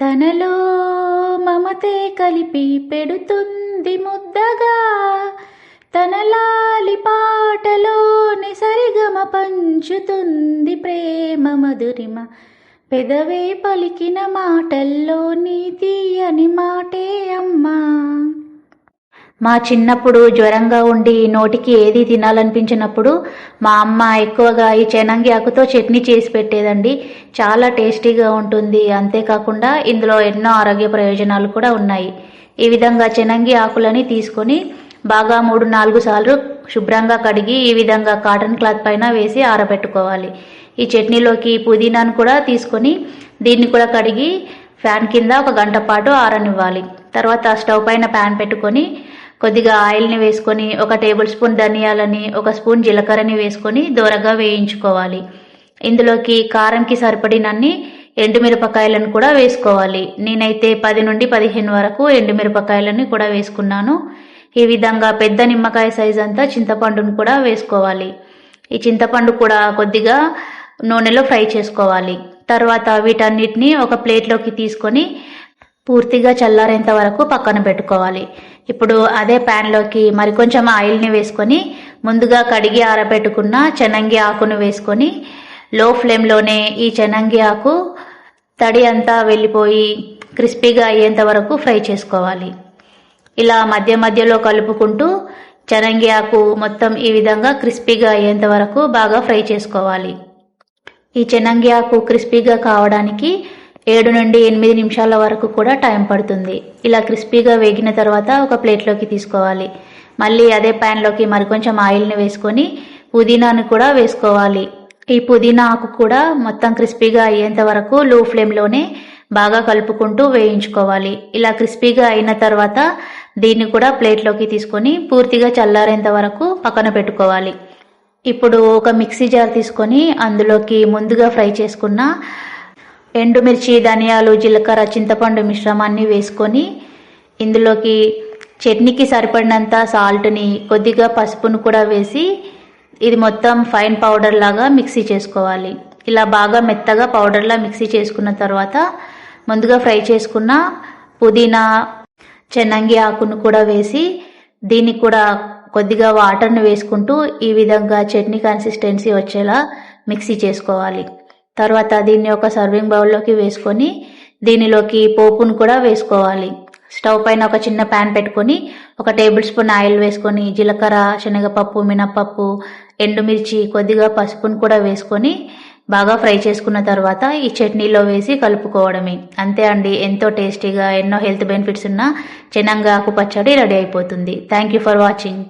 తనలో మమతే కలిపి పెడుతుంది ముద్దగా. తనలాలి పాటలోని సరిగమ పంచుతుంది ప్రేమ మధురిమ. పెదవే పలికిన మాటల్లో నీ తీయని మాటే అమ్మా. మా చిన్నప్పుడు జ్వరంగా ఉండి నోటికి ఏది తినాలనిపించినప్పుడు మా అమ్మ ఎక్కువగా ఈ చెనంగి ఆకుతో చట్నీ చేసి పెట్టేదండి. చాలా టేస్టీగా ఉంటుంది. అంతేకాకుండా ఇందులో ఎన్నో ఆరోగ్య ప్రయోజనాలు కూడా ఉన్నాయి. ఈ విధంగా చెనంగి ఆకులని తీసుకొని బాగా మూడు నాలుగు సార్లు శుభ్రంగా కడిగి ఈ విధంగా కాటన్ క్లాత్ పైన వేసి ఆరబెట్టుకోవాలి. ఈ చట్నీలోకి పుదీనాను కూడా తీసుకొని దీన్ని కూడా కడిగి ఫ్యాన్ కింద ఒక గంట పాటు ఆరనివ్వాలి. తర్వాత స్టవ్ పైన ప్యాన్ పెట్టుకొని కొద్దిగా ఆయిల్ని వేసుకొని ఒక టేబుల్ స్పూన్ ధనియాలని ఒక స్పూన్ జీలకర్రని వేసుకొని దూరగా వేయించుకోవాలి. ఇందులోకి కారంకి సరిపడినన్ని ఎండుమిరపకాయలను కూడా వేసుకోవాలి. నేనైతే పది నుండి పదిహేను వరకు ఎండుమిరపకాయలని కూడా వేసుకున్నాను. ఈ విధంగా పెద్ద నిమ్మకాయ సైజ్ అంతా చింతపండును కూడా వేసుకోవాలి. ఈ చింతపండు కూడా కొద్దిగా నూనెలో ఫ్రై చేసుకోవాలి. తర్వాత వీటన్నిటిని ఒక ప్లేట్లోకి తీసుకొని పూర్తిగా చల్లారేంత వరకు పక్కన పెట్టుకోవాలి. ఇప్పుడు అదే ప్యాన్లోకి మరికొంచెం ఆయిల్ని వేసుకొని ముందుగా కడిగి ఆరబెట్టుకున్న చెనంగి ఆకును వేసుకొని లో ఫ్లేమ్లోనే ఈ చెనంగి ఆకు తడి అంతా వెళ్ళిపోయి క్రిస్పీగా అయ్యేంత వరకు ఫ్రై చేసుకోవాలి. ఇలా మధ్య మధ్యలో కలుపుకుంటూ చెనంగి ఆకు మొత్తం ఈ విధంగా క్రిస్పీగా అయ్యేంత వరకు బాగా ఫ్రై చేసుకోవాలి. ఈ చెనంగి ఆకు క్రిస్పీగా కావడానికి ఏడు నుండి ఎనిమిది నిమిషాల వరకు కూడా టైం పడుతుంది. ఇలా క్రిస్పీగా వేగిన తర్వాత ఒక ప్లేట్లోకి తీసుకోవాలి. మళ్ళీ అదే ప్యాన్లోకి మరికొంచెం ఆయిల్ని వేసుకొని పుదీనాను కూడా వేసుకోవాలి. ఈ పుదీనా ఆకు కూడా మొత్తం క్రిస్పీగా అయ్యేంత వరకు లో ఫ్లేమ్లోనే బాగా కలుపుకుంటూ వేయించుకోవాలి. ఇలా క్రిస్పీగా అయిన తర్వాత దీన్ని కూడా ప్లేట్లోకి తీసుకొని పూర్తిగా చల్లారేంత వరకు పక్కన పెట్టుకోవాలి. ఇప్పుడు ఒక మిక్సీ జార్ తీసుకొని అందులోకి ముందుగా ఫ్రై చేసుకున్న ఎండుమిర్చి ధనియాలు జీలకర్ర చింతపండు మిశ్రమాన్ని వేసుకొని ఇందులోకి చట్నీకి సరిపడినంత సాల్ట్ని కొద్దిగా పసుపును కూడా వేసి ఇది మొత్తం ఫైన్ పౌడర్ లాగా మిక్సీ చేసుకోవాలి. ఇలా బాగా మెత్తగా పౌడర్లా మిక్సీ చేసుకున్న తర్వాత ముందుగా ఫ్రై చేసుకున్న పుదీనా చెన్నంగి ఆకును కూడా వేసి దీన్ని కూడా కొద్దిగా వాటర్ని వేసుకుంటూ ఈ విధంగా చట్నీ కన్సిస్టెన్సీ వచ్చేలా మిక్సీ చేసుకోవాలి. తర్వాత దీన్ని ఒక సర్వింగ్ బౌల్లోకి వేసుకొని దీనిలోకి పోపును కూడా వేసుకోవాలి. స్టవ్ పైన ఒక చిన్న ప్యాన్ పెట్టుకొని ఒక టేబుల్ స్పూన్ ఆయిల్ వేసుకొని జీలకర్ర శనగపప్పు మినపప్పు ఎండుమిర్చి కొద్దిగా పసుపును కూడా వేసుకొని బాగా ఫ్రై చేసుకున్న తర్వాత ఈ చట్నీలో వేసి కలుపుకోవడమే. అంతే అండి. ఎంతో టేస్టీగా ఎన్నో హెల్త్ బెనిఫిట్స్ ఉన్న చెనంగాకు పచ్చడి రెడీ అయిపోతుంది. Thank you for watching